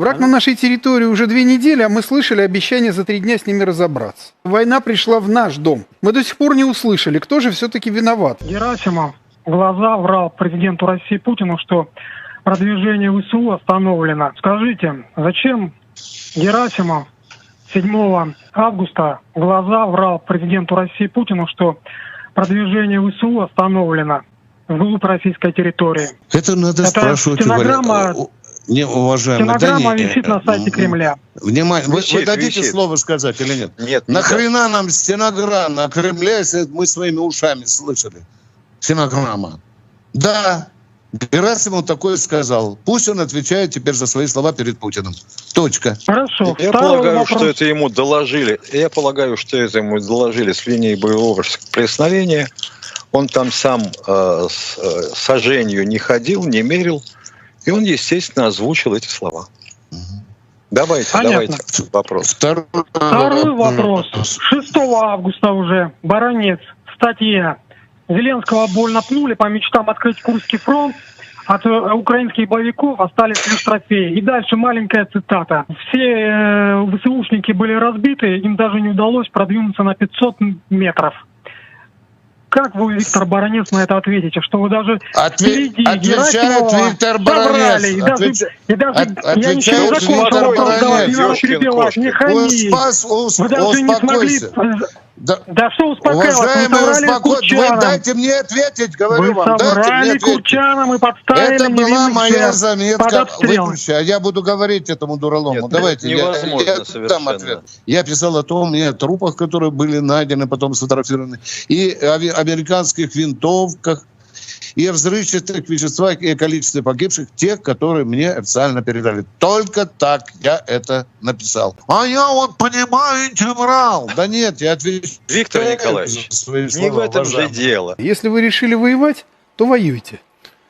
Враг на нашей территории уже две недели, а мы слышали обещание за три дня с ними разобраться. Война пришла в наш дом. Мы до сих пор не услышали, кто же все-таки виноват. Герасимов в глаза врал президенту России Путину, что продвижение ВСУ остановлено. Скажите, зачем Герасимов 7 августа глаза врал президенту России Путину, что продвижение ВСУ остановлено вглубь российской территории? Это надо Это спрашивать у стенограмма- Валя- Не, уважаемый, Стенограмма да не- висит на сайте м, Кремля. Внимание, вы, вы дадите висит. слово сказать или нет? Нет, не Нахрена нам стенограмма на Кремле, если мы своими ушами слышали? Стенограмма. Да, Герасимов такое сказал. Пусть он отвечает теперь за свои слова перед Путиным. Точка. Хорошо. Я Второй полагаю, вопрос. что это ему доложили. Я полагаю, что это ему доложили с линии боевого соприкосновения. Он там сам э, с э, сожжению не ходил, не мерил. И он, естественно, озвучил эти слова. Давайте, Понятно. давайте вопрос. Второй, Второй вопрос. 6 августа уже Баронец в статье Зеленского больно пнули по мечтам открыть Курский фронт. От э, украинских боевиков остались лишь трофеи. И дальше маленькая цитата. Все э, ВСУшники были разбиты, им даже не удалось продвинуться на 500 метров. Как вы, Виктор Баранец, на это ответите? Что вы даже Отве- впереди отвечает Герасимова Виктор собрали, Баранец. и даже, Отвеча- и даже от- я ничего не отвечает закончил Виктор вопрос, давай, Баранец. не надо Ёшкин перебивать, не кошкин. хони. Успас- ус- Вы даже не смогли... успокойся. Да, Да что успокаиваться, вы уважаемый, соврали успоко... вы Курчанам. дайте мне ответить, говорю Вы вам. Дайте мне соврали ответить. Курчанам и подставили Это была невинных моя жертв под заметка. обстрел. Выключи, а я буду говорить этому дуралому. Нет, Давайте, я- невозможно я, дам совершенно. ответ. Я писал о том, и о трупах, которые были найдены, потом сфотографированы, и о ви- американских винтовках, и о взрывчатых веществах, и о количестве погибших, тех, которые мне официально передали. Только так я это написал. А я вот, понимаете, врал. Да нет, я отвечаю Виктор Николаевич, свои Не слова, в этом же уважаемый. дело. Если вы решили воевать, то воюйте.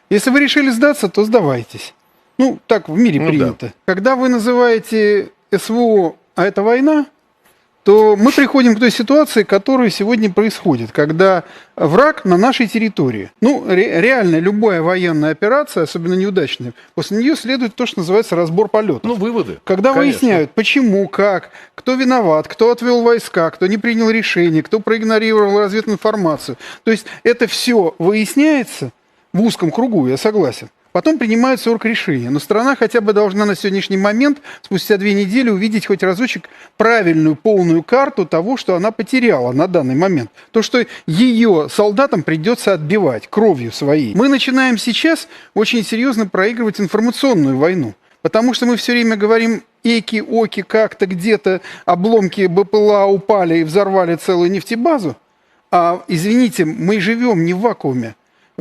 Если вы решили сдаться, то сдавайтесь. Ну, так в мире Ну принято. Когда вы называете СВО, а это война, то мы приходим к той ситуации, которая сегодня происходит, когда враг на нашей территории. Ну, ре- реально, любая военная операция, особенно неудачная, после нее следует то, что называется разбор полетов. Ну, выводы. Когда Конечно. выясняют, почему, как, кто виноват, кто отвел войска, кто не принял решение, кто проигнорировал развединформацию. То есть это все выясняется в узком кругу, я согласен. Потом принимаются оргрешения. Но страна хотя бы должна на сегодняшний момент, спустя две недели, увидеть хоть разочек правильную, полную карту того, что она потеряла на данный момент. То, что ее солдатам придется отбивать кровью своей. Мы начинаем сейчас очень серьезно проигрывать информационную войну. Потому что мы все время говорим эки, оки, как-то где-то обломки БПЛА упали и взорвали целую нефтебазу. А, извините, мы живем не в вакууме.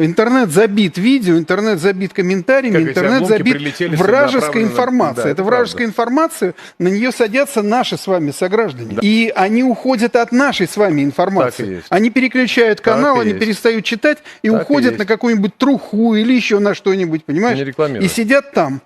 Интернет забит видео, интернет забит комментариями, Как интернет забит вражеской информацией. Да, это вражеская информация, на нее садятся наши с вами сограждане. И они уходят от нашей с вами Так и информации. Они переключают канал, и они есть. перестают читать и Так и уходят есть. на какую-нибудь труху или еще на что-нибудь, понимаешь? И сидят там.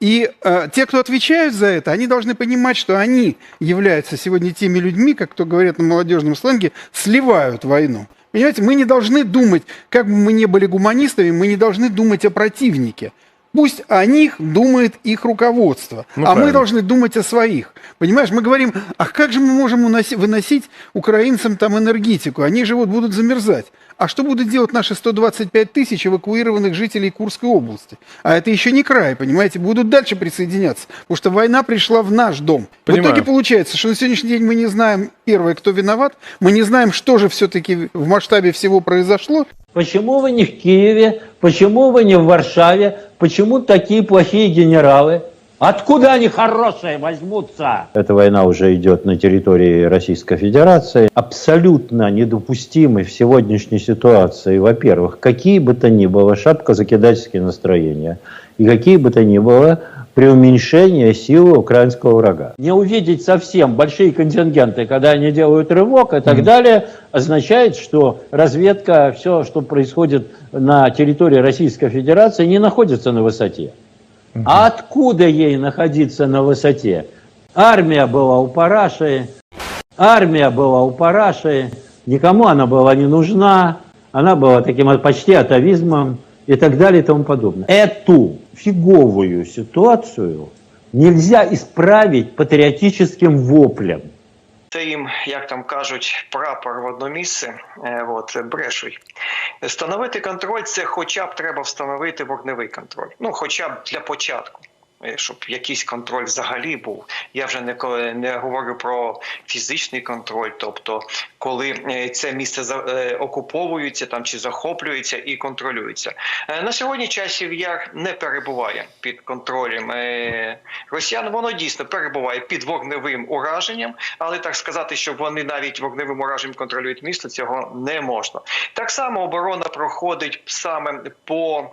И э, те, кто отвечают за это, они должны понимать, что они являются сегодня теми людьми, как кто говорят на молодежном сленге, сливают войну. Понимаете, мы не должны думать, как бы мы не были гуманистами, мы не должны думать о противнике. Пусть о них думает их руководство, Ну, а мы правильно. должны думать о своих. Понимаешь, мы говорим, а как же мы можем уноси- выносить украинцам там энергетику? Они же вот будут замерзать. А что будут делать наши 125 тысяч эвакуированных жителей Курской области? А это еще не край, понимаете, будут дальше присоединяться. Потому что война пришла в наш дом. Понимаю. В итоге получается, что на сегодняшний день мы не знаем, первое, кто виноват, мы не знаем, что же все-таки в масштабе всего произошло, Почему вы не в Киеве? Почему вы не в Варшаве? Почему такие плохие генералы? Откуда они хорошие возьмутся? Эта война уже идет на территории Российской Федерации. Абсолютно недопустимы в сегодняшней ситуации, во-первых, какие бы то ни было шапкозакидательские настроения и какие бы то ни было преуменьшение силы украинского врага. Не увидеть совсем большие контингенты, когда они делают рывок и так далее, означает, что разведка, все, что происходит на территории Российской Федерации, не находится на высоте. А откуда ей находиться на высоте? Армия была у Параши, армия была у Параши, никому она была не нужна, она была таким почти атовизмом и так далее и тому подобное. Эту фиговую ситуацию нельзя исправить патриотическим воплем. Це їм, як там кажуть, прапор в одно місце, е, от, брешуть. Встановити контроль це хоча б треба встановити вогневий контроль. Ну, хоча б для початку. Е, Щоб якийсь контроль взагалі був. Я вже не, не говорю про фізичний контроль, тобто коли е, це місце е, окуповується там чи захоплюється і контролюється. На сьогодні часів яр не перебуває під контролем росіян. Воно дійсно перебуває під вогневим ураженням, але так сказати, що вони навіть вогневим ураженням контролюють місто, цього не можна. Так само оборона проходить саме по.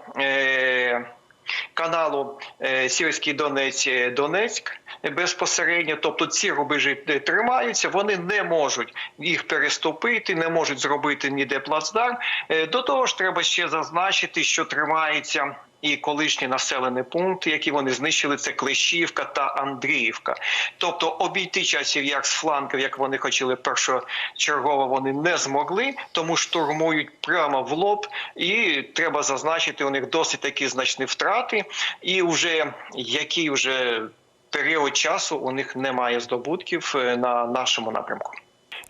Е, Каналу е, Сірський Донець е, Донецьк безпосередньо, тобто ці рубежі е, тримаються, вони не можуть їх переступити, не можуть зробити ніде плацдарм. Е, До того ж, треба ще зазначити, що тримається і колишні населені пункти, які вони знищили, це Клещівка та Андріївка. Тобто обійти часів як з флангів, як вони хотіли першочергово, вони не змогли, тому штурмують прямо в лоб, і треба зазначити, у них досить такі значні втрати, і вже який вже період часу у них немає здобутків е, на нашому напрямку.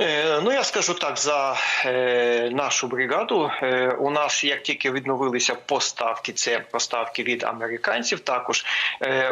Е, Ну, я скажу так, за е, нашу бригаду е, у нас як тільки відновилися поставки, це поставки від американців. Також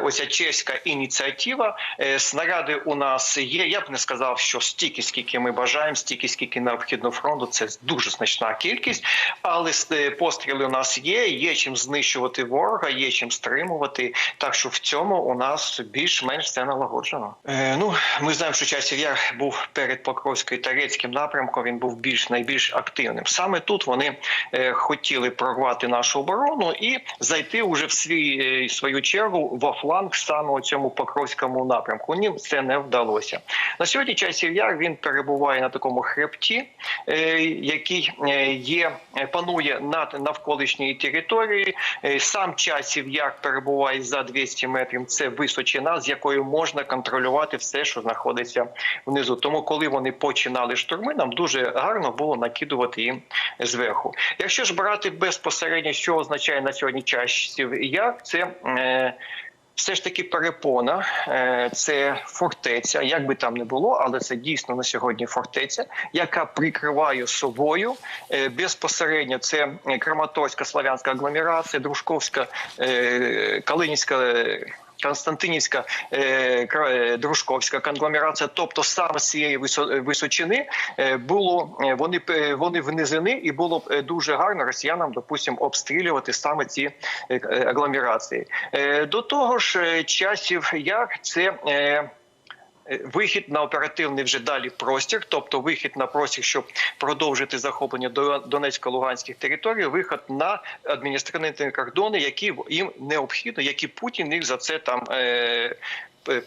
оця чеська ініціатива. Снаряди у нас є. Я б не сказав, що стільки, скільки ми бажаємо, стільки, скільки необхідно фронту. Це дуже значна кількість, але постріли у нас є. Є чим знищувати ворога, є чим стримувати. Так що в цьому у нас більш-менш все налагоджено. Ну, ми знаємо, що часів яр був перед Покровською Тарецьким напрямком. Він був більш найбільш активним. Саме тут вони е, хотіли прорвати нашу оборону і зайти уже в свій е, свою чергу во фланг саме у цьому Покровському напрямку. Їм це не вдалося. На сьогодні часів яр він перебуває на такому хребті, е, який є панує над навколишньої території. Сам часів яр перебуває за 200 метрів. Це височина, з якою можна контролювати все, що знаходиться внизу. Тому, коли вони починали штурми, нам дуже гарно було накидувати їм зверху. Якщо ж брати безпосередньо, що означає на сьогодні часів яр, це е, все ж таки перепона, е, це фортеця, як би там не було, але це дійсно на сьогодні фортеця, яка прикриває собою е, безпосередньо це Краматорська славянська агломерація, Дружковська, е, Калинівська. Е, Константинівська е, е, Дружковська конгломерація, тобто саме з цієї висо- височини е, було е, вони вони внизини, і було б е, дуже гарно росіянам, допустимо, обстрілювати саме ці е, е, агломерації. Е, До того ж, е, часів як це. Е, Вихід на оперативний вже далі простір, тобто вихід на простір, щоб продовжити захоплення До- Донецько-Луганських територій, вихід на адміністративні кордони, які їм необхідно, які Путін їх за це там. Е-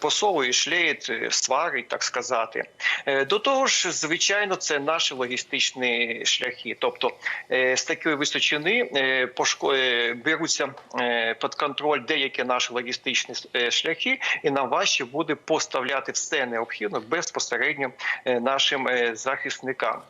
Посовує, шлеє, е, сварить, так сказати. Е, До того ж, звичайно, це наші логістичні шляхи. Тобто е, з такої височини е, е, беруться е, під контроль деякі наші логістичні е, шляхи, і нам важче буде поставляти все необхідне безпосередньо е, нашим е, захисникам.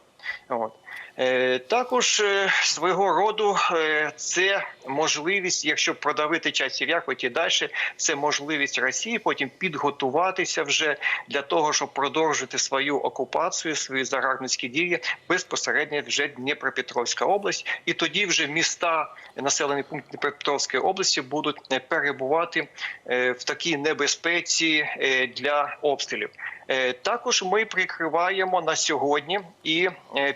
От. Е, Також е, свого роду е, це можливість, якщо продавити часів як і далі, це можливість Росії потім підготуватися вже для того, щоб продовжити свою окупацію, свої загарбницькі дії безпосередньо вже Дніпропетровська область, і тоді вже міста населені пункти Дніпропетровської області будуть перебувати в такій небезпеці для обстрілів. Також ми прикриваємо на сьогодні і е,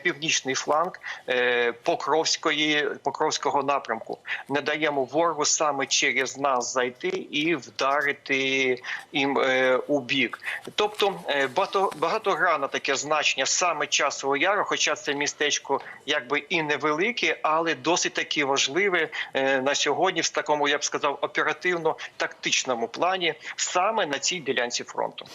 північний фланг е, Покровської Покровського напрямку. Не даємо ворогу саме через нас зайти і вдарити їм е, у бік. Тобто е, багато, багатогранне таке значення саме часового яру, хоча це містечко якби і невелике, але досить таки важливе на сьогодні в такому, я б сказав, оперативно-тактичному плані саме на цій ділянці фронту.